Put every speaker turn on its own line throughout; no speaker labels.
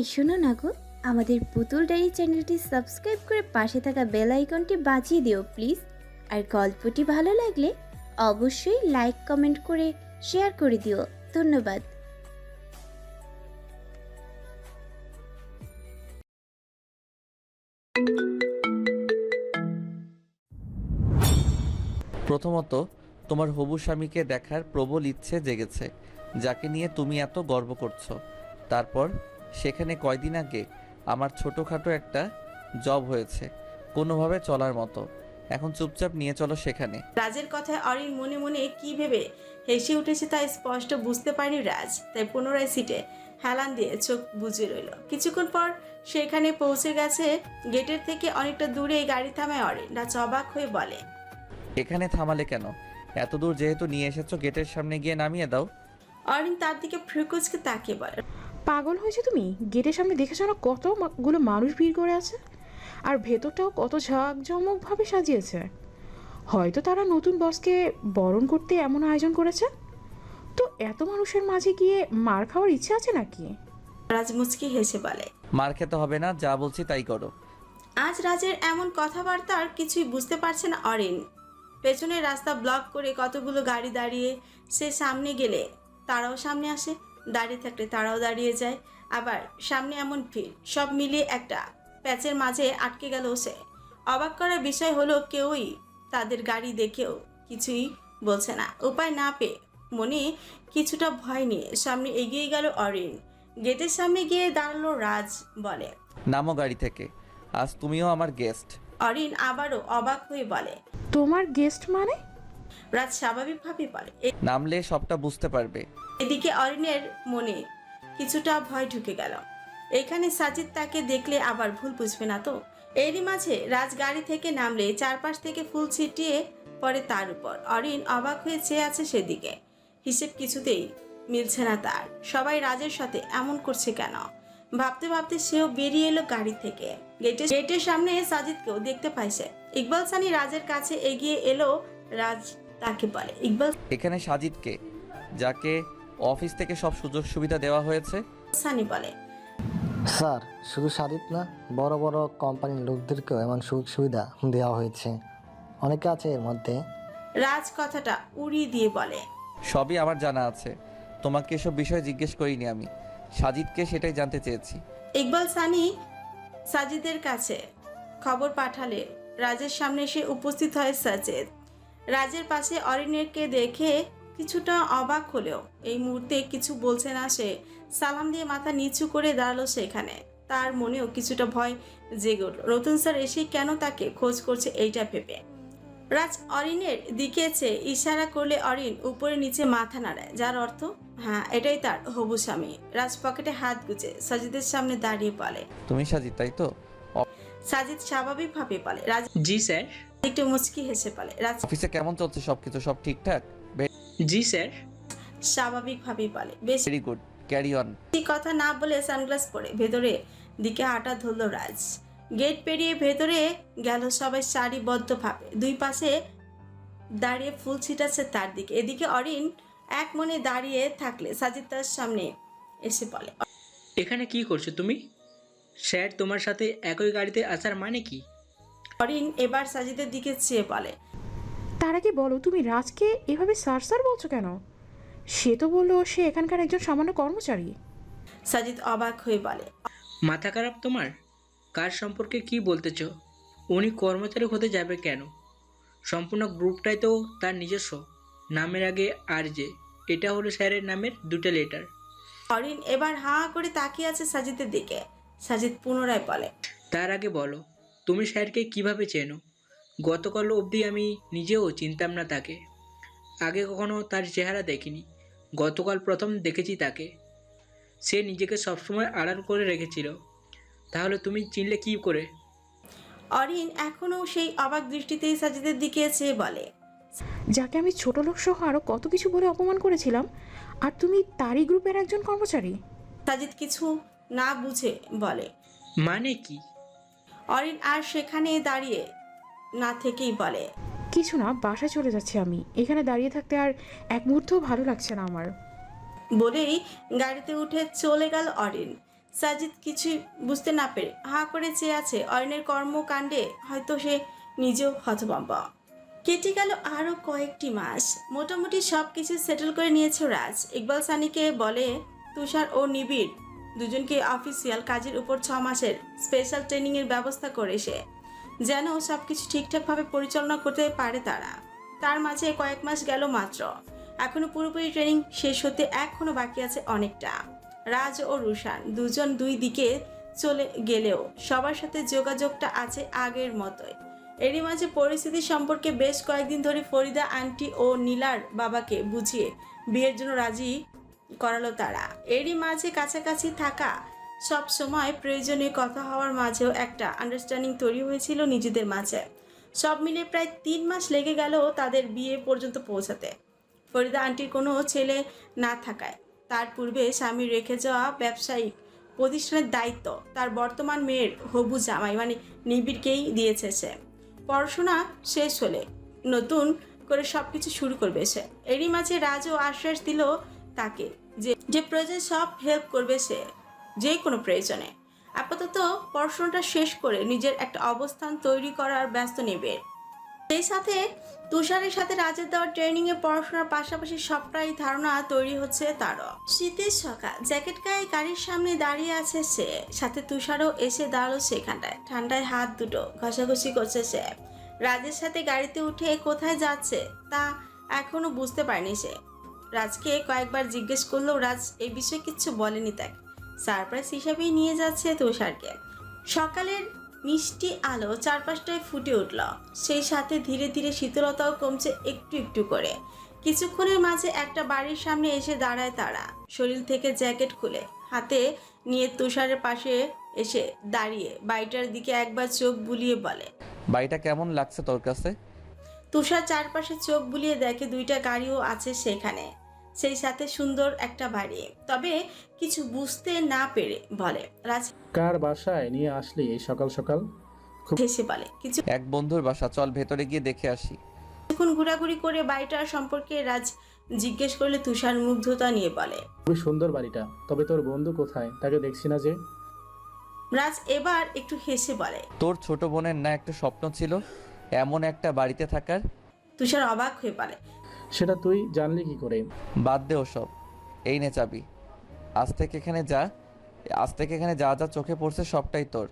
এই শোনো না গো, আমাদের পুতুল ডায়েরি চ্যানেলটি সাবস্ক্রাইব করে পাশে থাকা বেল আইকনটি বাজিয়ে দিও, প্লিজ। আর গল্পটি ভালো লাগলে অবশ্যই লাইক, কমেন্ট করে শেয়ার করে দিও। ধন্যবাদ।
প্রথমত, তোমার হবু স্বামীকে দেখার প্রবল ইচ্ছে জেগেছে, যাকে নিয়ে তুমি এত গর্ব করছ। তারপর সেখানে কয়দিন আগে আমার ছোটোখাটো একটা জব হয়েছে কোনোভাবে চলার মতো। এখন চুপচাপ নিয়ে চলো সেখানে।
রাজের কথায় অরিন মনে মনে কি ভেবে হেসে উঠেছে তা স্পষ্ট বুঝতে পারেনি রাজ। তাই পুনরায় সিটে হেলান দিয়ে চোখ বুজে রইল। কিছুক্ষণ পর সেখানে পৌঁছে গেছে গেটের থেকে অনেকটা দূরে গাড়ি থামায় অরিন। রাজ অবাক হয়ে বলে
এখানে থামালে কেন? এত দূর যেহেতু নিয়ে এসেছ গেটের সামনে গিয়ে নামিয়ে দাও।
অরিন তার দিকে ফ্রিকুচকে তাকিয়ে বলে
পাগল হয়েছে তুমি? গেটের সামনে দেখেছ না কতগুলো মানুষ ভিড় করে আছে। আর ভেতরটাও কত ঝাঁকজমকভাবে সাজিয়েছে। হয়তো তারা নতুন বসকে বরণ করতে এমন আয়োজন করেছে। তো এত মানুষের মাঝে গিয়ে মার খাওয়ার ইচ্ছে আছে নাকি?
রাজ মুচকি হেসে বলে
মার খেতে হবে না যা বলছি তাই করো।
আজ রাজের এমন কথাবার্তার কিছুই বুঝতে পারছে না অরিন। পেছনের রাস্তা ব্লক করে কতগুলো গাড়ি দাঁড়িয়ে সে সামনে গেলে তারাও সামনে আসে। দাঁড়িয়ে থাকলে তারাও দাঁড়িয়ে যায়। আবার সামনে এমন ভিড় সব মিলিয়ে একটা প্যাচের মাঝে আটকে গেল সে। অবাক করার বিষয় হলো কেউই তাদের গাড়ি দেখেও কিছুই বলছে না। উপায় না পেয়ে মনে কিছুটা ভয় নিয়ে সামনে এগিয়ে গেল অরিন। গেটের সামনে গিয়ে দাঁড়াল রাজ বলে।
নামো গাড়ি থেকে। আজ তুমিও আমার গেস্ট
অরিন আবারও অবাক হয়ে বলে।
তোমার গেস্ট মানে?
রাজ স্বাভাবিকভাবে বলে। "এ-
নামলে সবটা বুঝতে পারবে।
এদিকে অরিনের মনে কিছুটা ভয় ঢুকে গেল। এখানে সাজিদ তাকে দেখলে আবার ভুল বুঝবে না তো? এরই মাঝে রাজ গাড়ি থেকে নামলে চারপাশ থেকে ফুল ছিটিয়ে পড়ে তার উপর। অরিন অবাক হয়ে চেয়ে আছে সেদিকে। হিসেব কিছুতেই মিলছে না তার। সবাই রাজের সাথে এমন করছে কেন? ভাবতে ভাবতে সেও বেরিয়ে এলো গাড়ি থেকে। গেটের গেটের সামনে সাজিদকেও দেখতে পাইছে ইকবাল সানি রাজের কাছে এগিয়ে এলো, রাজ তাকে বলে, ইকবাল
এখানে সাজিদকে, যাকে অফিস থেকে সব সুযোগ সুবিধা দেওয়া হয়েছে?
সানি বলে।
স্যার শুধু সাদিত না বড় বড় কোম্পানির লোকদেরকেও এমন সুযোগ সুবিধা দেওয়া হয়েছে। অনেকে আছে এর মধ্যে।
রাজ কথাটা উড়িয়ে দিয়ে বলে।
সবই আমার জানা আছে। তোমাকে এসব বিষয়ে জিজ্ঞেস করিনি আমি। সাজিদকে সেটাই জানতে চেয়েছি।
ইকবাল সানি সাজিদের কাছে খবর পাঠালে রাজের সামনে এসে উপস্থিত হয় সাজেদ। রাজের পাশে অরিনেরকে দেখে কিছুটা অবাক হলেও এই মুহূর্তে কিছু বলছে না সে। সালাম দিয়ে মাথা নিচু করে দাঁড়াল সেখানে তার মনেও কিছুটা ভয় জেগে উঠল। নতুন স্যার এসে কেন তাকে খোঁজ করছে এইটা ভেবে? রাজ অরিনের দিকে চেয়ে ইশারা করলে অরিন উপরে নিচে মাথা নাড়ায়। যার অর্থ হ্যাঁ এটাই তার হবু স্বামী। রাজ পকেটে হাত গুজে সাজিদের সামনে দাঁড়িয়ে বলে
তুমি সাজিদ তাই তো?
সাজিদ স্বাভাবিকভাবে বলে রাজ
জি স্যার।
একটু মুচকি হেসে বলে রাজ
অফিসে কেমন চলছে সবকিছু? সব ঠিকঠাক?
জি স্যার।
স্বাভাবিকভাবে বলে। বেশি
ভেরি গুড ক্যারি অন
কথা না বলে সানগ্লাস পরে ভেতরে দিকে হাঁটা ধরল রাজ। গেট পেরিয়ে ভেতরে গেল সবাই সারিবদ্ধভাবে। দুই পাশে দাঁড়িয়ে ফুল ছিটাচ্ছে তার দিকে। এদিকে অরিন এক মনে দাঁড়িয়ে থাকলে সাজিদ তার সামনে এসে বলে
এখানে কি করছ তুমি? স্যার তোমার সাথে একই গাড়িতে আসার মানে কি?
অরিন এবার সাজিদের দিকে চেয়ে বলে
তার আগে বলো তুমি রাজকে এভাবে সার সার বলছো কেন? সে তো বলল সে এখানকার একজন সামান্য কর্মচারী।
সাজিদ অবাক হয়ে বলে
মাথা খারাপ তোমার? কার সম্পর্কে কি বলতেছ? উনি কর্মচারী হতে যাবে কেন? সম্পূর্ণ গ্রুপটাই তো তার নিজস্ব। নামের আগে আর যে এটা হলো স্যারের নামের দুটো লেটার।
অরিন এবার হাঁ করে তাকিয়ে আছে সাজিদের দিকে। সাজিদ পুনরায় বলে
তার আগে বলো তুমি স্যারকে কীভাবে চেনো? গতকাল অবধি আমি নিজেও চিনতাম না তাকে। আগে কখনো তার চেহারা দেখিনি। গতকাল প্রথম দেখেছি তাকে। সে নিজেকে সবসময় আড়াল করে রেখেছিল। তাহলে তুমি চিনলে কি করে?
অরিন এখনও সেই অবাক দৃষ্টিতেই সাজিদের দিকে চেয়ে বলে
যাকে আমি ছোট লোক সহ আরও কত কিছু বলে অপমান করেছিলাম আর তুমি তারই গ্রুপের একজন কর্মচারী?
সাজিদ কিছু না বুঝে বলে
মানে কি?
অরিন আর সেখানে দাঁড়িয়ে না থেকেই বলে।
কিছু না বাসায় চলে যাচ্ছি আমি। এখানে দাঁড়িয়ে থাকতে আর এক মুহূর্তও ভালো লাগছে না আমার।
বলেই গাড়িতে উঠে চলে গেল অরিন। সাজিদ কিছুই বুঝতে না পেরে হা করে চেয়ে আছে। অরিনের কর্মকাণ্ডে হয়তো সে নিজেও হতভম্ব। কেটে গেল আরও কয়েকটি মাস। মোটামুটি সব কিছু সেটেল করে নিয়েছে রাজ। ইকবাল সানিকে বলে তুষার ও নিবিড় দুজনকে অফিসিয়াল কাজের উপর ছ মাসের স্পেশাল ট্রেনিংয়ের ব্যবস্থা করে সে। যেন সব কিছু ঠিকঠাকভাবে পরিচালনা করতে পারে তারা। তার মাঝে কয়েক মাস গেল মাত্র। এখনও পুরোপুরি ট্রেনিং শেষ হতে এখনও বাকি আছে অনেকটা। রাজ ও রুশান দুজন দুই দিকে চলে গেলেও সবার সাথে যোগাযোগটা আছে আগের মতোই। এরই মাঝে পরিস্থিতি সম্পর্কে বেশ কয়েকদিন ধরে ফরিদা আন্টি ও নীলার বাবাকে বুঝিয়ে বিয়ের জন্য রাজি করালো তারা। এরই মাঝে কাছাকাছি থাকা সব সময় প্রয়োজনীয় কথা হওয়ার মাঝেও একটা আন্ডারস্ট্যান্ডিং তৈরি হয়েছিল নিজেদের মাঝে। সব মিলে প্রায় তিন মাস লেগে গেল তাদের বিয়ে পর্যন্ত পৌঁছাতে। ফরিদা আন্টির কোনো ছেলে না থাকায়। তার পূর্বে স্বামী রেখে যাওয়া ব্যবসায়িক প্রতিষ্ঠানের দায়িত্ব তার বর্তমান মেয়ের হবু জামাই মানে নিবিড়কেই দিয়েছে সে। পড়াশোনা শেষ হলে নতুন করে সব কিছু শুরু করবে সে। এরই মাঝে রাজও আশ্বাস দিল তাকে যে যে প্রয়োজন সব হেল্প করবে সে। যে কোনো প্রয়োজনে। আপাতত পড়াশোনাটা শেষ করে নিজের একটা অবস্থান তৈরি করার ব্যস্ত নেবে। সেই সাথে তুষারের সাথে রাজের দেওয়া ট্রেনিং এ পড়াশোনার পাশাপাশি সবটাই ধারণা তৈরি হচ্ছে তারও। শীতের সকাল, জ্যাকেট গায়ে গাড়ির সামনে দাঁড়িয়ে আছে সে। সাথে তুষারও এসে দাঁড়াল সেখানটায়। ঠান্ডায় হাত দুটো ঘষাঘষি করছে সে। রাজের সাথে গাড়িতে উঠে কোথায় যাচ্ছে তা এখনও বুঝতে পারেনি সে। রাজকে কয়েকবার জিজ্ঞেস করলেও রাজ এই বিষয়ে কিচ্ছু বলেনি তাকে। সারপ্রাইজ হিসাবেই নিয়ে যাচ্ছে তুষারকে। সকালের মিষ্টি আলো চারপাশটায় ফুটে উঠল। সেই সাথে ধীরে ধীরে শীতলতাও কমছে একটু একটু করে। কিছুক্ষণের মাঝে একটা বাড়ির সামনে এসে দাঁড়ায় তারা। শরীর থেকে জ্যাকেট খুলে হাতে নিয়ে তুষারের পাশে এসে দাঁড়িয়ে বাড়িটার দিকে একবার চোখ বুলিয়ে বলে
বাড়িটা কেমন লাগছে তোর কাছে?
তুষার চারপাশে চোখ বুলিয়ে দেখে দুইটা গাড়িও আছে সেখানে। সেই সাথে সুন্দর একটা বাড়ি। তবে কিছু বুঝতে না পেরে বলে রাজ
কার বাসায় নিয়ে আসলি এই সকাল সকাল?
হেসে বলে কিছু
এক বন্ধুর বাসা চল ভেতরে গিয়ে দেখে আসি।
কিছুক্ষণ ঘোরাঘুরি করে বাড়িটার সম্পর্কে রাজ জিজ্ঞেস করলে তুষার মুগ্ধতা নিয়ে বলে
খুবই সুন্দর বাড়িটা তবে তোর বন্ধু কোথায়? তাকে দেখছি না যে।
রাজ এবার একটু হেসে বলে
তোর ছোট বোনের না একটা স্বপ্ন ছিল এমন একটা বাড়িতে থাকার?
তুষার অবাক হয়ে বলে
সেটা তুই জানলি কি করে?
বাদ দে ওসব। এই নে চাবি। আজ থেকে এখানে যা আজ থেকে এখানে যা যা চোখে পড়ছে সবটাই তোর।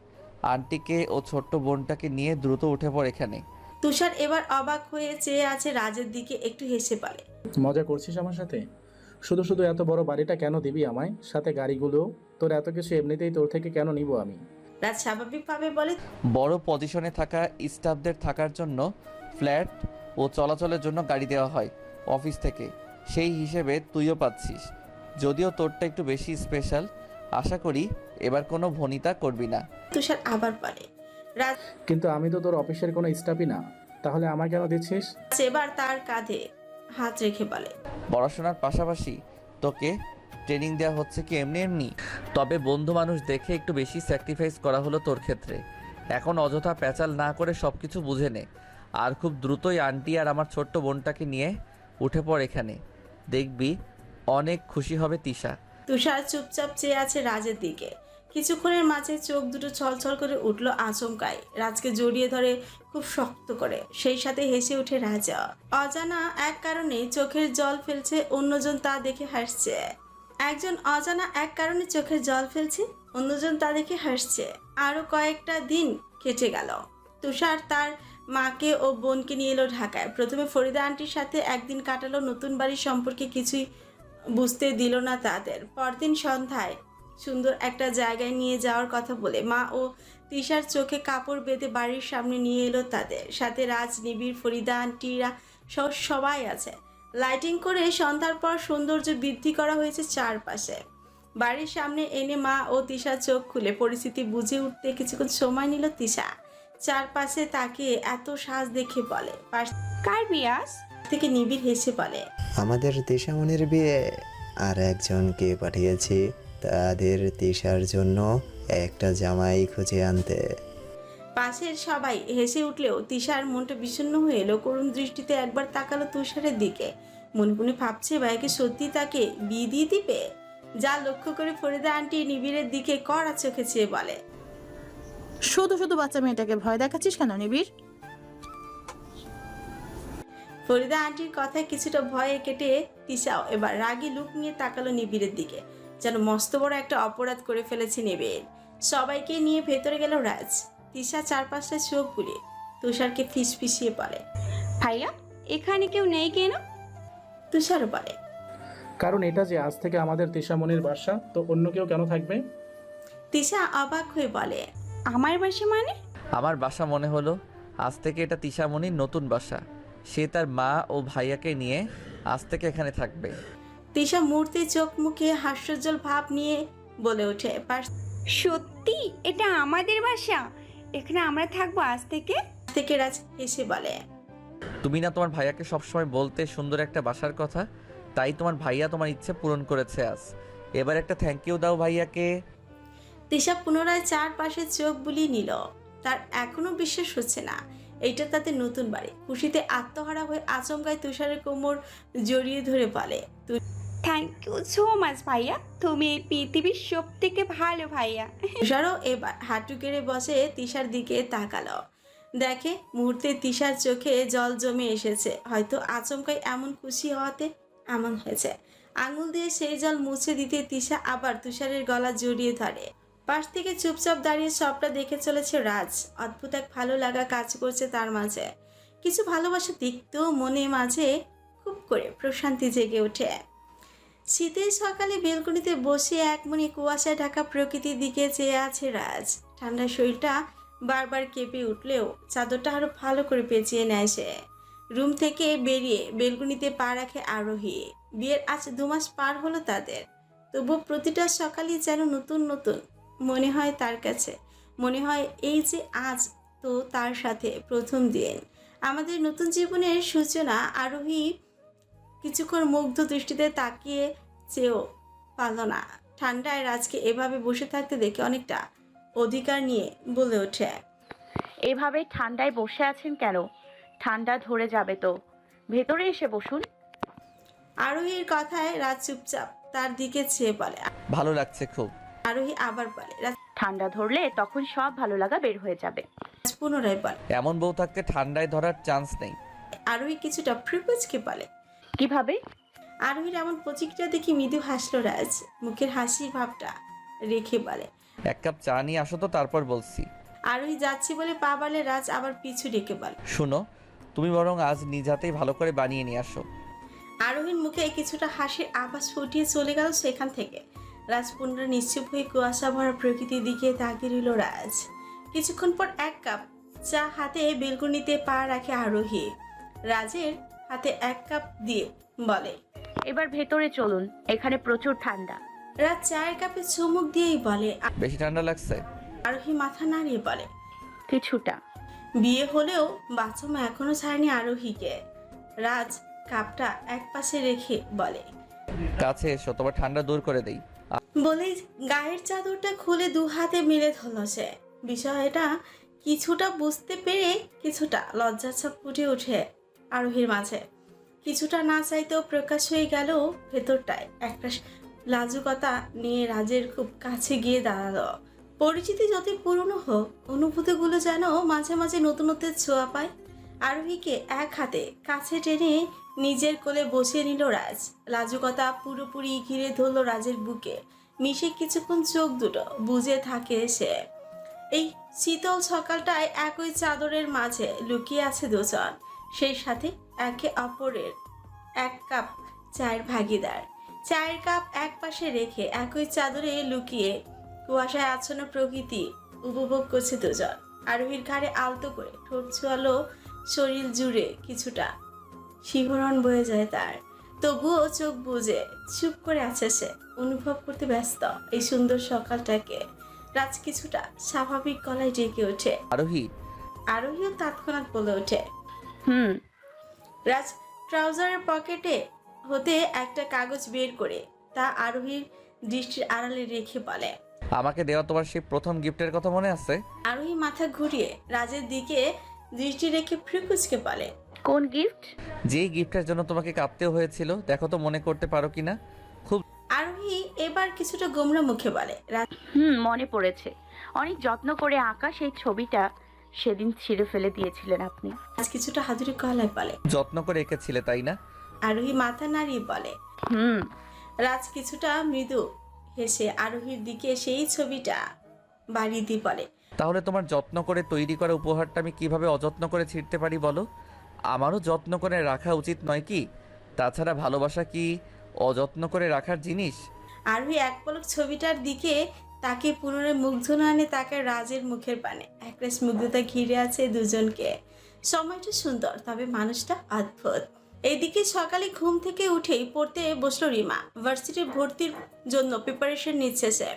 আন্টিকে ও ছোট্ট বোনটাকে নিয়ে দ্রুত উঠে পড় এখানে।
তুষার এবার অবাক হয়ে চেয়ে আছে রাজের দিকে একটু হেসে বলে।
মজা করছিস আমার সাথে? শুধু শুধু এত বড় বাড়িটা কেন দিবি আমায়? সাথে গাড়িগুলো? তোর এত কিছু এমনিতেই তোর থেকে কেন নিব আমি?
রাজ স্বাভাবিকভাবে বলে
বড় পজিশনে থাকা স্টাফদের থাকার জন্য ফ্ল্যাট ও চলাচলের জন্য গাড়ি দেওয়া হয়। অফিস থেকে। সেই হিসেবে তুইও পাচ্ছিস। যদিও তোরটা একটু বেশি স্পেশাল আশা করি এবার কোনো ভনিতা করবি না।
তুষার আবার বলে রাজ
কিন্তু আমি তো তোর অফিসের কোনো স্টাফই না। তাহলে আমায় কেন দিচ্ছিস?
এবার তার কাঁধে হাত রেখে বলে।
পড়াশোনার পাশাপাশি তোকে ট্রেনিং দেওয়া হচ্ছে কি এমনি এমনি? তবে বন্ধু মানুষ দেখে একটু বেশি স্যাক্রিফাইস করা হলো তোর ক্ষেত্রে। এখন অযথা প্যাচাল না করে সব কিছু বুঝে নে। আর খুব দ্রুতই আন্টি আর আমার ছোট্ট বোনটাকে নিয়ে উঠে পড় এখানে। দেখবি, অনেক খুশি হবে তিশা।
তুষার চুপচাপ চেয়ে আছে রাজের দিকে। কিছুক্ষণের মাঝে চোখ দুটো ছলছল করে উঠল আচমকায়। রাজকে জড়িয়ে ধরে খুব শক্ত করে। সেই সাথে হেসে উঠে রাজা। অজানা এক কারণে চোখের জল ফেলছে, অন্যজন তা দেখে হাসছে। একজন অজানা এক কারণে চোখের জল ফেলছে, অন্যজন তা দেখে হাসছে। আরও কয়েকটা দিন কেটে গেল। তুষার তার মাকে ও বোনকে নিয়ে এলো ঢাকায়। প্রথমে ফরিদা আন্টির সাথে একদিন কাটালো, নতুন বাড়ির সম্পর্কে কিছুই বুঝতে দিল না তাদের। পরদিন সন্ধ্যায় সুন্দর একটা জায়গায় নিয়ে যাওয়ার কথা বলে মা ও তিশার চোখে কাপড় বেঁধে বাড়ির সামনে নিয়ে এলো তাদের। সাথে রাজ, নিবিড়, ফরিদা, আন্টিরা সহ সবাই আছে। লাইটিং করে সন্ধ্যার পর সৌন্দর্য বৃদ্ধি করা হয়েছে চারপাশে। বাড়ির সামনে এনে মা ও তিশা চোখ খুলে পরিস্থিতি বুঝে উঠতে কিছুক্ষণ সময় নিল তিশা। চারপাশে তাকে এত সাজ দেখে বলে। পাশ
কার বিয়াস
থেকে নিবিড় হেসে বলে।
আমাদের তিশামণির বিয়ে আর একজনকে পাঠিয়েছি তাদের তিশার জন্য একটা জামাই খুঁজে আনতে।
পাশের সবাই হেসে উঠলেও তিশার মনটা বিষণ্ণ হয়ে এলো করুণ দৃষ্টিতে একবার তাকালো তুষারের দিকে। মনে মনে ভাবছে ভাইকে সত্যি তাকে বিয়ে দিয়ে দিবে? যা লক্ষ্য করে ফরিদা আন্টি নিবিড়ের দিকে কড়া চোখে চেয়ে বলে।
শুধু শুধু বাচ্চা মেয়েটাকে ভয় দেখাচ্ছিস কেন নিবিড়?
ফরিদা আন্টির কথায় কিছুটা ভয়ে কেটে তিশাও এবার রাগী লুক নিয়ে তাকালো নিবিড়ের দিকে যেন মস্ত বড় একটা অপরাধ করে ফেলেছে নিবিড়। সবাইকে নিয়ে ভেতরে গেল রাজ। তিশা চারপাশে চোখ বুলিয়ে তুষারকে ফিস ফিসিয়ে বলে
ভাইয়া এখানে কেউ নেই কেন?
তুষার বলে
কারণ এটা যে আজ থেকে আমাদের তিশামণির বাসা তো অন্য কেউ কেন থাকবে?
তিশা অবাক হয়ে বলে
আমার বাসা মানে?
আমার বাসা মনে হলো আজ থেকে এটা তিশামণির নতুন বাসা। সে তার মা ও ভাইয়াকে নিয়ে আজ থেকে এখানে থাকবে।
তিশা মূর্তি চোখ মুখে হাস্যজ্জ্বল ভাব নিয়ে বলে ওঠে পাশ
সত্যি? এটা আমাদের বাসা? এখানে আমরা থাকব আজ থেকে?
থেকে রাজ হেসে বলে।
তুমি না তোমার ভাইয়াকে সবসময় বলতে সুন্দর একটা বাসার কথা তাই তোমার ভাইয়া তোমার ইচ্ছে পূরণ করেছে আজ। এবার একটা থ্যাংক ইউ দাও ভাইয়াকে।
তিশা পুনরায় চারপাশে চোখ বুলিয়ে নিল। তার এখনও বিশ্বাস হচ্ছে না। এইটা তাদের নতুন বাড়ি। খুশিতে আত্মহারা হয়ে আচমকায় তুষারের কোমর জড়িয়ে ধরে বলে
থ্যাংক ইউ সো মাচ ভাইয়া। তুমি এই পৃথিবীর সব থেকে ভালো ভাইয়া।
তুষারও এবার হাঁটু কেড়ে বসে তিশার দিকে তাকালো। দেখে মুহূর্তে তিশার চোখে জল জমে এসেছে। হয়তো আচমকায় এমন খুশি হওয়াতে এমন হয়েছে। আঙুল দিয়ে সেই জল মুছে দিতে তিশা আবার তুষারের গলা জড়িয়ে ধরে। পাশ থেকে চুপচাপ দাঁড়িয়ে সবটা দেখে চলেছে রাজ। অদ্ভুত এক ভালো লাগা কাজ করছে তার মাঝে। কিছু ভালোবাসা দেখতেও মনে মাঝে খুব করে প্রশান্তি জেগে ওঠে। শীতের সকালে বেলকনিতে বসে এক মনে কুয়াশায় ঢাকা প্রকৃতির দিকে চেয়ে আছে রাজ। ঠান্ডা শরীরটা বারবার কেঁপে উঠলেও চাদরটা আরও ভালো করে পেঁচিয়ে নেয় সে। রুম থেকে বেরিয়ে বেলকনিতে পা রাখে আরোহী। বিয়ের আজ দুমাস পার হলো তাদের। তবু প্রতিটা সকালই যেন নতুন নতুন। মনে হয় তার কাছে। মনে হয় এই যে আজ তো তার সাথে প্রথম দিন। আমাদের নতুন জীবনের সূচনা আরোহী কিছুক্ষণ মুগ্ধ দৃষ্টিতে তাকিয়ে চেয়েও পারল না। ঠান্ডায় রাজকে এভাবে বসে থাকতে দেখে অনেকটা অধিকার নিয়ে বলে ওঠে।
এভাবে ঠান্ডায় বসে আছেন কেন? ঠান্ডা ধরে যাবে তো। ভেতরে এসে বসুন।
আরোহীর কথায় রাজ চুপচাপ তার দিকে চেয়ে বলে।
ভালো লাগছে খুব।
আরোহী আবার বলে রাজ
ঠান্ডা ধরলে তখন সব ভালো লাগা বের হয়ে যাবে।
পুনরায় বলে
এমন বউ থাকতে ঠান্ডায় ধরার চান্স নেই।
আরোহী কিছুটা ফ্রিকুচকে বলে
কীভাবে?
আরোহীর এমন প্রতিক্রিয়া দেখি মৃদু হাসলো রাজ। মুখের হাসির ভাবটা রেখে বলে
এক কাপ চা নিয়ে আসো তো তারপর বলছি।
আরোহী যাচ্ছি বলে পা বালে রাজ আবার পিছু ডেকে বলে
শুনো তুমি বরং আজ নিজ হাতেই ভালো করে বানিয়ে নিয়ে আসো।
আরোহীর মুখে কিছুটা হাসির আভাস ফুটিয়ে চলে গেল সেখান থেকে। রাজ পুনরায় নিশ্চুপ হয়ে কুয়াশা ভরা প্রকৃতির দিকে তাকিয়ে রইল রাজ। কিছুক্ষণ পর এক কাপ চা হাতে বেলকুনিতে পা রাখে আরোহী। রাজের হাতে এক কাপ দিয়ে বলে
এবার ভেতরে চলুন এখানে প্রচুর ঠান্ডা।
রাজ চায়ের কাপে চুমুক দিয়েই বলে
বেশি ঠান্ডা লাগছে?
আরোহী মাথা নাড়িয়ে বলে
কিছুটা।
বিয়ে হলেও বাচ্চা এখনও ছাড়েনি আরোহীকে। রাজ কাপটা এক পাশে রেখে বলে
কাছে এসো তোমার ঠান্ডা দূর করে দেই।
বলেই গায়ের চাদরটা খুলে দু হাতে মিলে ধরল সে। বিষয়টা কিছুটা বুঝতে পেরে কিছুটা লজ্জাছাপ ফুটে ওঠে আরোহীর মাঝে। কিছুটা না চাইতেও প্রকাশ হয়ে গেল ভেতরটায়। একটা লাজুকতা নিয়ে রাজের খুব কাছে গিয়ে দাঁড়াল। পরিচিতি যতই পুরনো হোক, অনুভূতিগুলো যেন মাঝে মাঝে নতুনত্বের ছোঁয়া পায়। আরোহীকে এক হাতে কাছে টেনে নিজের কোলে বসিয়ে নিল রাজ। লাজুকতা পুরোপুরি ঘিরে ধরল রাজের বুকে। মিশে কিছুক্ষণ চোখ দুটো বুঝে থাকে সে। এই শীতল সকালটায় একই চাদরের মাঝে লুকিয়ে আছে দুজন। সেই সাথে একে অপরের এক কাপ চায়ের ভাগিদার। চায়ের কাপ এক পাশে রেখে একই চাদরে লুকিয়ে কুয়াশায় আচ্ছন্ন প্রকৃতি উপভোগ করছে দুজন। আরোহীর ঘাড়ে আলতো করে ঠোঁট ছোয়ালো শরীর জুড়ে কিছুটা শিহরণ বয়ে যায় তার। তবুও চোখ বুঝে চুপ করে আছে সে। অনুভব করতে ব্যস্ত এই সুন্দর সকালটাকে। রাজ কিছুটা স্বাভাবিক গলায় ডেকে ওঠে।
আরোহী?
আরোহীও তৎক্ষণাৎ বলে ওঠে।
হুম।
রাজ ট্রাউজারের পকেটে হতে একটা কাগজ বের করে তা আরোহীর দৃষ্টির আড়ালে রেখে বলে।
আমাকে দেওয়া তোমার সেই প্রথম গিফটের কথা মনে আছে?
আরোহী মাথা ঘুরিয়ে রাজের দিকে দৃষ্টি রেখে ফ্রিকুচকে বলে।
কোন গিফট?
যেই গিফটের জন্য তোমাকে কাঁদতেও হয়েছিল দেখো তো মনে করতে পারো কিনা।
আরোহী এবার কিছুটা গোমরা মুখে বলে "রাজ,
হুম মনে পড়েছে। অনেক যত্ন করে আঁকা সেই ছবিটা সেদিন ছিঁড়ে ফেলে দিয়েছিলেন আপনি।
আজ কিছুটা হাতুড়ি গলায় বলে
যত্ন করে এঁকেছিলে তাই না?
আরোহী মাথা নাড়িয়ে বলে
হুম।
রাজ কিছুটা মৃদু। হেসে আরোহীর দিকে সেই ছবিটা বাড়ি দিয়ে বলে
তাহলে তোমার যত্ন করে তৈরি করা উপহারটা আমি কীভাবে অযত্ন করে ছিঁড়তে পারি বলো? আমারও যত্ন করে রাখা উচিত নয় কি? তাছাড়া ভালোবাসা কি অযত্ন করে রাখার জিনিস?
আরোহী এক পলক ছবিটার দিকে তাকে পুনরায় মুগ্ধ নানে তাকে রাজের মুখের পানে একরাশ মুগ্ধতা ঘিরে আছে দুজনকে। সময়টা সুন্দর, তবে মানুষটা অদ্ভুত। এইদিকে সকালে ঘুম থেকে উঠেই পড়তে বসল রিমা। ভার্সিটির ভর্তির জন্য প্রিপারেশন নিচ্ছে সে।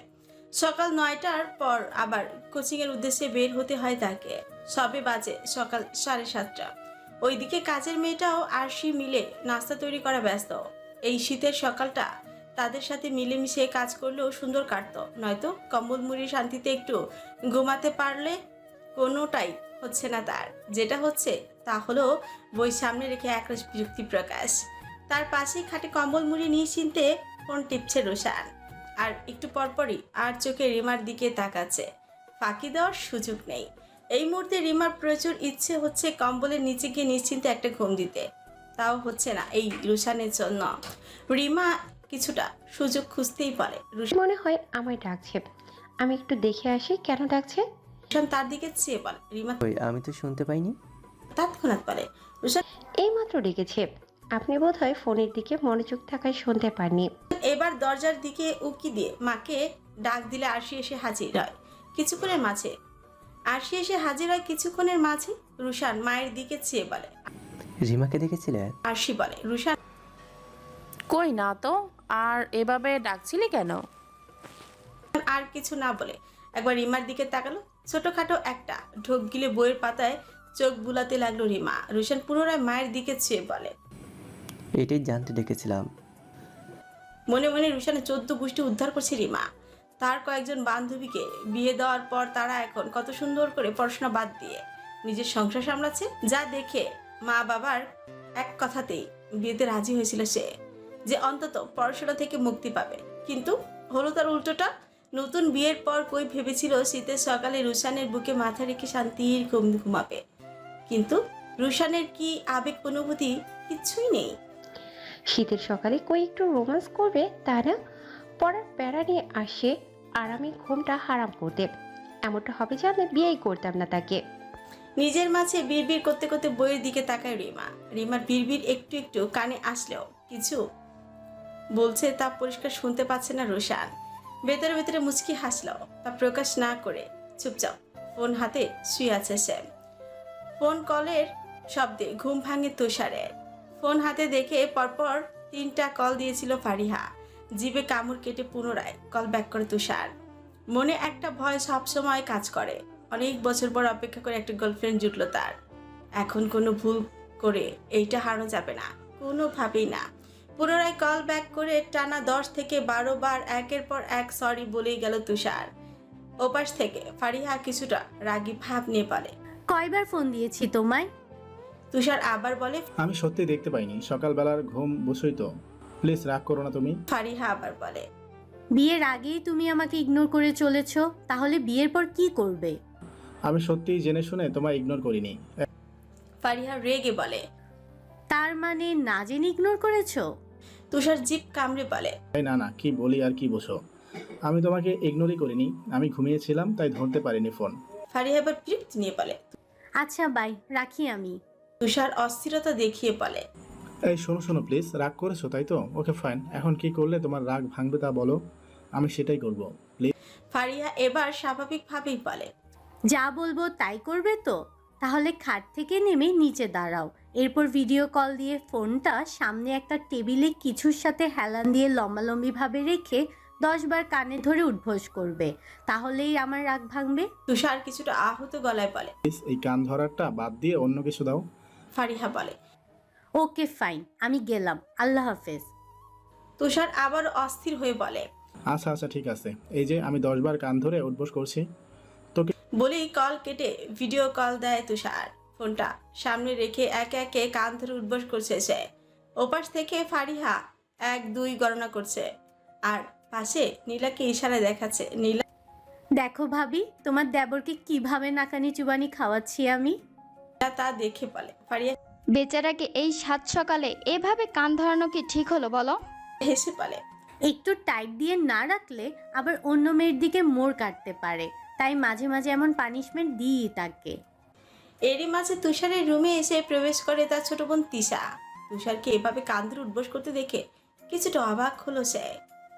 সকাল নয়টার পর আবার কোচিংয়ের উদ্দেশ্যে বের হতে হয় তাকে। সবে বাজে সকাল সাড়ে সাতটা। ওইদিকে কাজের মেয়েটাও আরশি মিলে নাস্তা তৈরি করা ব্যস্ত। এই শীতের সকালটা তাদের সাথে মিলেমিশে কাজ করলেও সুন্দর কাটতো। নয়তো কম্বল মুড়ি শান্তিতে একটু ঘুমাতে পারলে কোনোটাই হচ্ছে না তার। যেটা হচ্ছে তা হলো বই সামনে রেখে একরাশ বিরক্তি প্রকাশ। তার পাশেই খাটে কম্বল মুড়ি নিশ্চিন্তে ফোন টিপছে রোশান। আর একটু পরপরই আর চোখে রিমার দিকে তাকাচ্ছে। ফাঁকি দেওয়ার সুযোগ নেই। এই মুহূর্তে রিমার প্রচুর ইচ্ছে হচ্ছে কম্বলের নিচে গিয়ে নিশ্চিন্তে একটা ঘুম দিতে। তাও হচ্ছে না এই রুশানের জন্য। রিমা কিছুটা সুযোগ খুঁজতেই পারে।
মনে হয় আমায় ডাকছে। আমি একটু দেখে আসি কেন ডাকছে।
রুশান তার দিকে চেয়ে বলে। রিমা
ওই আমি তো শুনতে পাইনি।
তৎক্ষণাৎ বলে। রুশান
এইমাত্র ডেকেছে। আপনি বোধহয় ফোনের দিকে মনোযোগ থাকায় শুনতে পাননি।
এবার দরজার দিকে উকি দিয়ে মাকে ডাক দিলে আরশি এসে হাজির হয়। কিছুক্ষণের মাঝে আরশি এসে হাজির হয় কিছুক্ষণের মাঝে। রুশান মায়ের দিকে চেয়ে বলে।
রিমাকে দেখেছিলে?
আরশি বলে রুশান
কই না তো? আর এভাবে ডাকছিলি কেন?
আর কিছু না বলে একবার রিমার দিকে তাকালো ছোটখাটো একটা ঢোক গিলে বইয়ের পাতায় চোখ বুলাতে লাগল রিমা। রুশান পুনরায় মায়ের দিকে চেয়ে বলে
এটাই জানতে ডেকেছিলাম
মনে মনে রুশানের চোদ্দ গোষ্ঠী উদ্ধার করছে রিমা। তার কয়েকজন বান্ধবীকে বিয়ে দেওয়ার পর তারা এখন কত সুন্দর করে পড়াশোনা বাদ দিয়ে নিজের সংসার সামলাচ্ছে যা দেখে মা বাবার এক কথাতেই বিয়েতে রাজি হয়েছিল সে, যে অন্তত পড়াশোনা থেকে মুক্তি পাবে। কিন্তু হলো তার উল্টোটা, নতুন বিয়ের পর কই ভেবেছিল শীতের সকালে রুশানের বুকে মাথা রেখে শান্তির ঘুম ঘুমাবে। কিন্তু রুশানের কি আবেগ অনুভূতি কিচ্ছুই নেই।
শীতের সকালে কই একটু রোমান্স করবে তা না পড়ার প্যারা নিয়ে আসে, আর আমি ঘুমটা হারাম করতে। এমনটা হবে যে আমি বিয়েই করতাম না তাকে।
নিজের মাঝে বিড়বিড় করতে করতে বইয়ের দিকে তাকায় রিমা। রিমার বিড়বিড় একটু একটু কানে আসলেও কিছু বলছে তা পরিষ্কার শুনতে পাচ্ছে না রোশান। ভেতরে ভেতরে মুচকি হাসলো, তা প্রকাশ না করে চুপচাপ ফোন হাতে শুয়ে আছে সে। ফোন কলের শব্দে ঘুম ভাঙে তুষারে। ফোন হাতে দেখে পরপর তিনটা কল দিয়েছিল ফারিহা। জিভে কামড় কেটে পুনরায় কল ব্যাক করে তুষার। মনে একটা ভয় সবসময় কাজ করে। অনেক বছর পর অপেক্ষা করে একটা গার্লফ্রেন্ড জুটলো তার। এখন কোনো ভুল করে এইটা হারানো যাবে না কোনোভাবেই না। পুনরায় কল ব্যাক করে টানা দশ থেকে বারো বার একের পর এক সরি বলেই গেল তুষার। ওপাশ থেকে ফারিহা কিছুটা রাগী ভাব নিয়ে বলে
কয়বার ফোন দিয়েছি তোমায়?
তুষার আবার বলে
আমি সত্যি দেখতে পাইনি সকালবেলার ঘুম বসই তো। প্লিজ রাগ করো না তুমি।
ফারিহা আবার বলে
বিয়ের আগেই তুমি আমাকে ইগনোর করে চলেছো তাহলে বিয়ের পর কি করবে?
আমি সত্যিই জেনে শুনে তোমায় ইগনোর করিনি।
ফারিহা রেগে বলে
তার মানে না জেনে ইগনোর করেছ?
তুষার জিপ কামড়ে বলে
এই না না কি বলি আর কি বসো আমি তোমাকে ইগনোরই করিনি আমি ঘুমিয়েছিলাম তাই ধরতে পারিনি ফোন
ফারিহা এবার তৃপ্তি নিয়ে বলে
আচ্ছা বাই রাখি আমি।
তুষার অস্থিরতা দেখিয়ে বলে
এই শোনো শোনো প্লিজ রাগ করেছ তাই তো? ওকে ফাইন এখন কি করলে তোমার রাগ ভাঙবে তা বলো আমি সেটাই করব। প্লিজ
ফারিহা এবার স্বাভাবিকভাবেই বলে
যা বলব তাই করবে তো? তাহলে খাট থেকে নেমে নিচে দাঁড়াও। এরপর ভিডিও কল দিয়ে ফোনটা সামনে একটা টেবিলে কিছুর সাথে হেলান দিয়ে লম্বালম্বিভাবে রেখে দশবার কানে ধরে উদ্ভোস করবে। তাহলেই আমার রাগ ভাঙবে।
তুষার কিছুটা আহত গলায় বলে
প্লিজ এই কান ধরাটা বাদ দিয়ে অন্য কিছু দাও।
ফারিহা বলে
ওকে ফাইন আমি গেলাম। আল্লাহ হাফেজ।
তুষার আবার অস্থির হয়ে বলে
আচ্ছা আচ্ছা ঠিক আছে। এই যে আমি দশবার কান ধরে উঠবোস করছি।
বলেই কল কেটে ভিডিও কল দেয় তুষার। ফোনটা সামনে রেখে একে একে কান ধরে উদ্বাস করছে সে। ওপাশ থেকে ফারিহা এক দুই গণনা করছে। আর পাশে নীলাকে ইশারা দেখাচ্ছে। নীলা
দেখো ভাবি তোমার দেবরকে কীভাবে নাকানি চুবানি খাওয়াচ্ছি আমি?
তা দেখে বলে। ফারিয়া
বেচারাকে এই সাত সকালে এভাবে কান ধরানো কি ঠিক হলো বলো?
হেসে বলে।
একটু টাইট দিয়ে না রাখলে আবার অন্য মেয়ের দিকে মোড় কাটতে পারে। তাই মাঝে মাঝে এমন পানিশমেন্ট দিই তাকে।
এরই মাঝে তুষারের রুমে এসে প্রবেশ করে তার ছোট বোন তিশা। তুষারকে এভাবে কান্দুর উঠবোস করতে দেখে কিছুটা অবাক হলো সে।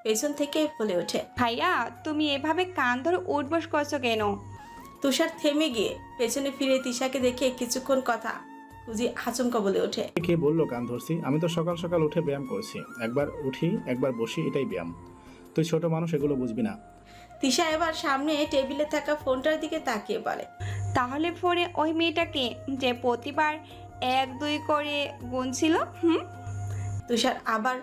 পেছন থেকে বলে ওঠে
ভাইয়া তুমি এভাবে কান ধরে উঠবস করছ কেন?
তুষার থেমে গিয়ে পেছনে ফিরে তিশাকে দেখে কিছুক্ষণ কথা খুঁজি আচমকা বলে ওঠে
কে বলল কান ধরছি? আমি তো সকাল সকাল উঠে ব্যায়াম করছি। একবার উঠি একবার বসি এটাই ব্যায়াম। তুই ছোট মানুষ এগুলো বুঝবি না।
তিশা এবার সামনে টেবিলে থাকা ফোনটার দিকে তাকিয়ে বলে
তাহলে ফোনে ওই মেয়েটাকে যে প্রতিবার এক দুই করে গুনছিল হুম?
তুষার আবার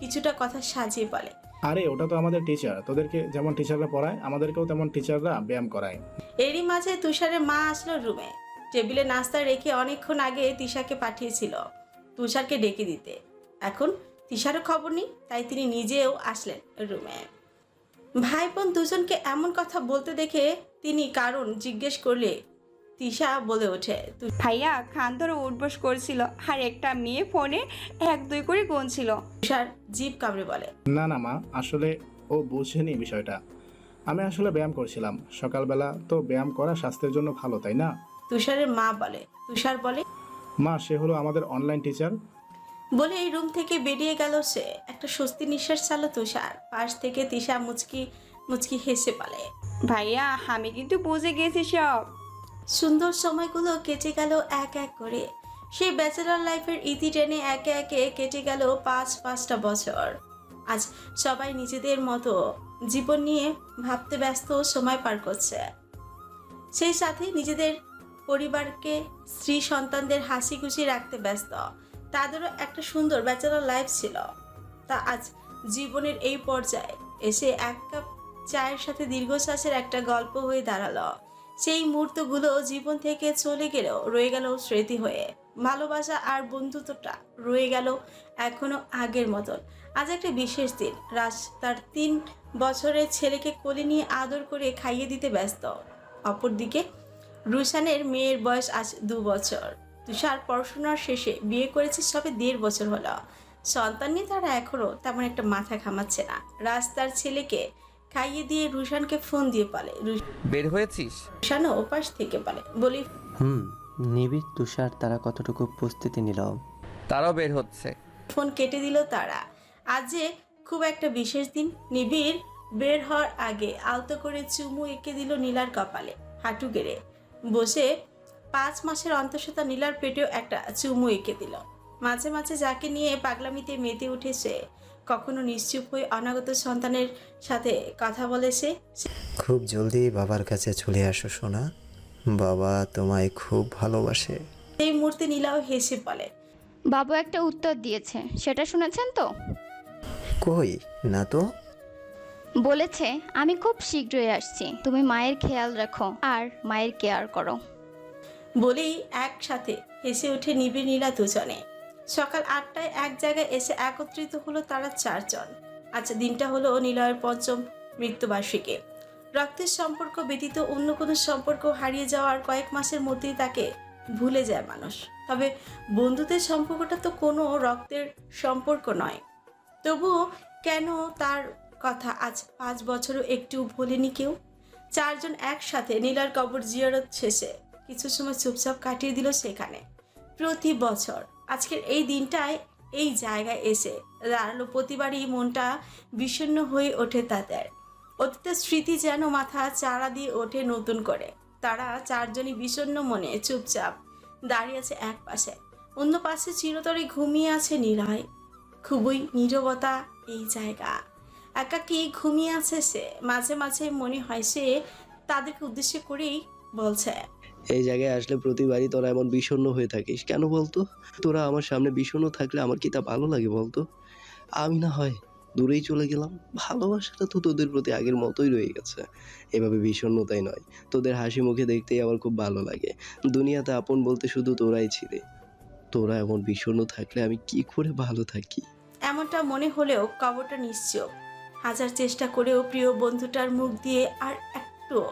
কিছুটা কথা সাজিয়ে বলে
আরে ওটা তো আমাদের টিচার তোদেরকে যেমন টিচাররা পড়ায় আমাদেরকেও তেমন টিচাররা ব্যায়াম করায়।
এরই মাঝে তুষারের মা আসলো রুমে টেবিলে নাস্তা রেখে অনেকক্ষণ আগে তিশাকে পাঠিয়েছিল তুষারকে ডেকে দিতে। এখন তিশারও খবর নেই তাই তিনি নিজেও আসলেন রুমে ভাই বোন দুজনকে এমন কথা বলতে দেখে তিনি কারণ জিজ্ঞেস করলে তিশা বলে ওঠে "তু-
ভাইয়া খান ধরে উঠবস করছিল আর একটা মেয়ে ফোনে এক দুই করে গুনছিল।
তুষার জিভ কামড়ে বলে
না না মা আসলে ও বুঝেনি বিষয়টা। আমি আসলে ব্যায়াম করছিলাম। সকালবেলা তো ব্যায়াম করা স্বাস্থ্যের জন্য ভালো তাই না?
তুষারের মা বলে তুষার বলে?
মা সে হলো আমাদের অনলাইন টিচার
বলে এই রুম থেকে বেরিয়ে গেল সে। একটা স্বস্তি নিঃশ্বাস চালো তুষার। পাশ থেকে তিশা মুচকি মুচকি হেসে বলে
ভাইয়া আমি কিন্তু বুঝে গেছি সব।
সুন্দর সময়গুলো কেটে গেল এক এক করে। সেই ব্যাচেলার লাইফের ইতি টেনে একে একে কেটে গেল পাঁচ পাঁচটা বছর। আজ সবাই নিজেদের মতো জীবন নিয়ে ভাবতে ব্যস্ত সময় পার করছে। সেই সাথে নিজেদের পরিবারকে স্ত্রী সন্তানদের হাসি খুশি রাখতে ব্যস্ত। তাদেরও একটা সুন্দর ব্যাচেলার লাইফ ছিল। তা আজ জীবনের এই পর্যায়ে এসে এক কাপ চায়ের সাথে দীর্ঘশ্বাসের একটা গল্প হয়ে দাঁড়াল। সেই মুহূর্তগুলো জীবন থেকে চলে গেলেও রয়ে গেল স্মৃতি হয়ে। ভালোবাসা আর বন্ধুত্বটা রয়ে গেল এখনও আগের মতন। আজ একটা বিশেষ দিন। রাজ তার তিন বছরের ছেলেকে কোলে নিয়ে আদর করে খাইয়ে দিতে ব্যস্ত। অপরদিকে রুশানের মেয়ের বয়স আজ দু বছর। তুষার পড়াশোনার শেষে বিয়ে করেছে সবে দেড় বছর হলো। সন্তান নিয়ে তারা এখনও তেমন একটা মাথা ঘামাচ্ছে না। রাস্তার ছেলেকে খাইয়ে দিয়ে রুশানকে ফোন দিয়ে বলে।
বের হয়েছিস?
রুশানও ওপাশ থেকে বলে। বলি
হুম নিবিড় তুষার তারা কতটুকু প্রস্তুতি নিল?
তারাও বের হচ্ছে।
ফোন কেটে দিল তারা। আজ যে খুব একটা বিশেষ দিন নিবিড় বের হওয়ার আগে আলতো করে চুমু এঁকে দিল নীলার কপালে হাঁটু গেড়ে। বসে পাঁচ মাসের অন্তঃসত্ত্বা নীলার পেটেও একটা চুমু এঁকে দিল। মাঝে মাঝে যাকে নিয়ে পাগলামিতে মেতে উঠেছে কখনো নিশ্চুপ হয়ে অনাগত সন্তানের সাথে কথা বলে সে?
খুব জলদি বাবার কাছে চলে আসো সোনা। বাবা তোমায় খুব ভালোবাসে।
সেই মুহূর্তে নীলাও হেসে বলে
বাবু একটা উত্তর দিয়েছে সেটা শুনেছেন তো?
কই? না তো।
বলেছে আমি খুব শীঘ্রই আসছি তুমি মায়ের খেয়াল রাখো আর মায়ের কেয়ার করো।
বলেই একসাথে হেসে ওঠে নিবিড় নীলা দুজনে সকাল আটটায় এক জায়গায় এসে একত্রিত হলো তারা চারজন। আচ্ছা দিনটা হলো নিলয়ের পঞ্চম মৃত্যুবার্ষিকী। রক্তের সম্পর্ক ব্যতীত অন্য কোনো সম্পর্ক হারিয়ে যাওয়ার কয়েক মাসের মধ্যেই তাকে ভুলে যায় মানুষ। তবে বন্ধুদের সম্পর্কটা তো কোনো রক্তের সম্পর্ক নয়। তবুও কেন তার কথা আজ পাঁচ বছরও একটু ভোলেনি কেউ? চারজন একসাথে নীলার কবর জিয়ারত শেষে কিছু সময় চুপচাপ কাটিয়ে দিল সেখানে। প্রতি বছর আজকের এই দিনটায় এই জায়গায় এসে দাঁড়াল প্রতিবারই মনটা বিষণ্ণ হয়ে ওঠে তাদের। অতীতের স্মৃতি যেন মাথা চারা দিয়ে ওঠে নতুন করে। তারা চারজনই বিষণ্ণ মনে চুপচাপ দাঁড়িয়ে আছে এক পাশে। অন্য পাশে চিরতরে ঘুমিয়ে আছে নিলয় খুবই নীরবতা এই জায়গা। একাকি ঘুমিয়ে আছে সে। মাঝে মাঝে মনে হয় সে তাদেরকে উদ্দেশ্য করেই বলছে।
এই জায়গায় আসলে প্রতিবারই তোরা এমন বিষণ্ণ হয়ে থাকিস। কেন বলতো? তোরা আমার সামনে বিষণ্ণ থাকলে আমার কি তা ভালো লাগে বলতো? আমি না হয় দূরেই চলে গেলাম। ভালোবাসাটা তো তোদের প্রতি আগের মতোই রয়ে গেছে। এভাবে বিষণ্ণতাই নয়। তোদের হাসি মুখে দেখতেই আমার খুব ভালো লাগে। দুনিয়াতে আপন বলতে শুধু তোরাই ছিলে। তোরা এমন বিষণ্ণ থাকলে আমি কি করে ভালো থাকি?
এমনটা মনে হলেও কবরটা নিশ্চয়। হাজার চেষ্টা করেও প্রিয় বন্ধুটার মুখ দিয়ে আর একটু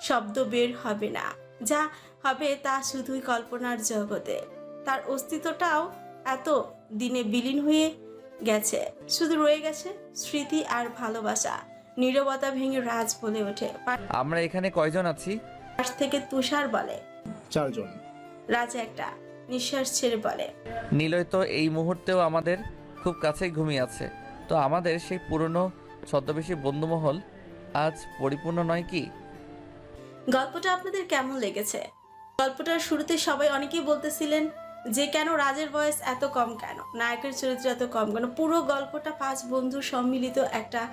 শব্দ বের হবে না। যা হবে তা শুধুই কল্পনার জগতে। তার অস্তিত্বটাও এত দিনে বিলীন হয়ে গেছে। শুধু রয়ে গেছে স্মৃতি আর ভালোবাসা। নীরবতা ভেঙে রাজ বলে ওঠে।
আমরা এখানে কয়জন আছি?
পাশ থেকে তুষার বলে।
চারজন।
রাজ একটা নিঃশ্বাস ছেড়ে বলে।
নিলয় তো এই মুহূর্তেও আমাদের খুব কাছেই ঘুমিয়ে আছে। তো আমাদের সেই পুরনো ছদ্মবেশী বন্ধুমহল আজ পরিপূর্ণ নয় কি?
গল্পটা আপনাদের কেমন লেগেছে? গল্পটার শুরুতে সবাই অনেকেই বলতেছিলেন যে, কেন রাজের বয়স এত কম কেন? নায়কের চরিত্র এত কম কেন? পুরো গল্পটা পাঁচ বন্ধু সম্মিলিত একটা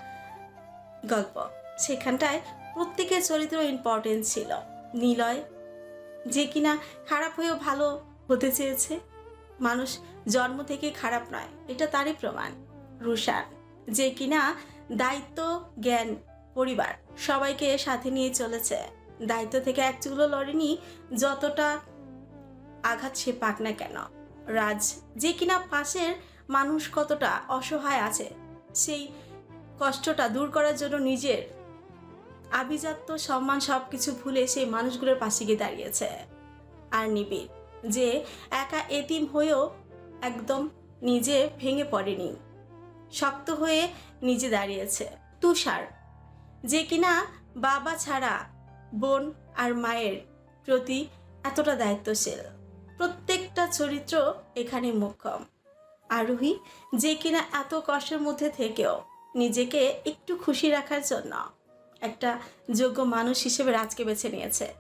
গল্প। সেখানটায় প্রত্যেকের চরিত্র ইম্পর্টেন্ট ছিল। নিলয়, যে কিনা খারাপ হয়েও ভালো হতে চেয়েছে। মানুষ জন্ম থেকে খারাপ নয়, এটা তারই প্রমাণ। রুশান, যে কিনা দায়িত্ব, জ্ঞান, পরিবার সবাইকে সাথে নিয়ে চলেছে। দায়িত্ব থেকে এক চুলো লড়েনি, যতটা আঘাত সে পাক না কেন। রাজ, যে কিনা পাশের মানুষ কতটা অসহায় আছে, সেই কষ্টটা দূর করার জন্য নিজের আভিজাত্য, সম্মান সব কিছু ভুলে সেই মানুষগুলোর পাশে গিয়ে দাঁড়িয়েছে। আর নিবিড়, যে একা এতিম হয়েও একদম নিজে ভেঙে পড়েনি, শক্ত হয়ে নিজে দাঁড়িয়েছে। তুষার, যে কিনা বাবা ছাড়া বোন আর মায়ের প্রতি এতটা দায়িত্বশীল। প্রত্যেকটা চরিত্র এখানে মোক্ষম। আরোহী যে কিনা এত কষ্টের মধ্যে থেকেও নিজেকে একটু খুশি রাখার জন্য একটা যোগ্য মানুষ হিসেবে রাজকে বেছে নিয়েছে।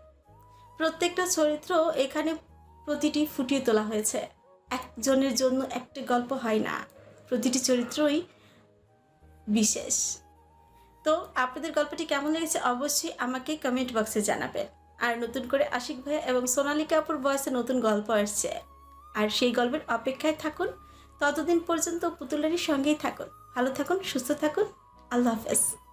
প্রত্যেকটা চরিত্র এখানে প্রতিটি ফুটিয়ে তোলা হয়েছে। একজনের জন্য একটি গল্প হয় না। প্রতিটি চরিত্রই বিশেষ। তো আপনাদের গল্পটি কেমন লেগেছে অবশ্যই আমাকে কমেন্ট বক্সে জানাবেন। আর নতুন করে আশিক ভাই এবং সোনালিকা কাপুর বয়সে নতুন গল্প আসছে। আর সেই গল্পের অপেক্ষায় থাকুন। ততদিন পর্যন্ত পুতুলারির সঙ্গেই থাকুন। ভালো থাকুন, সুস্থ থাকুন। আল্লাহ হাফেজ।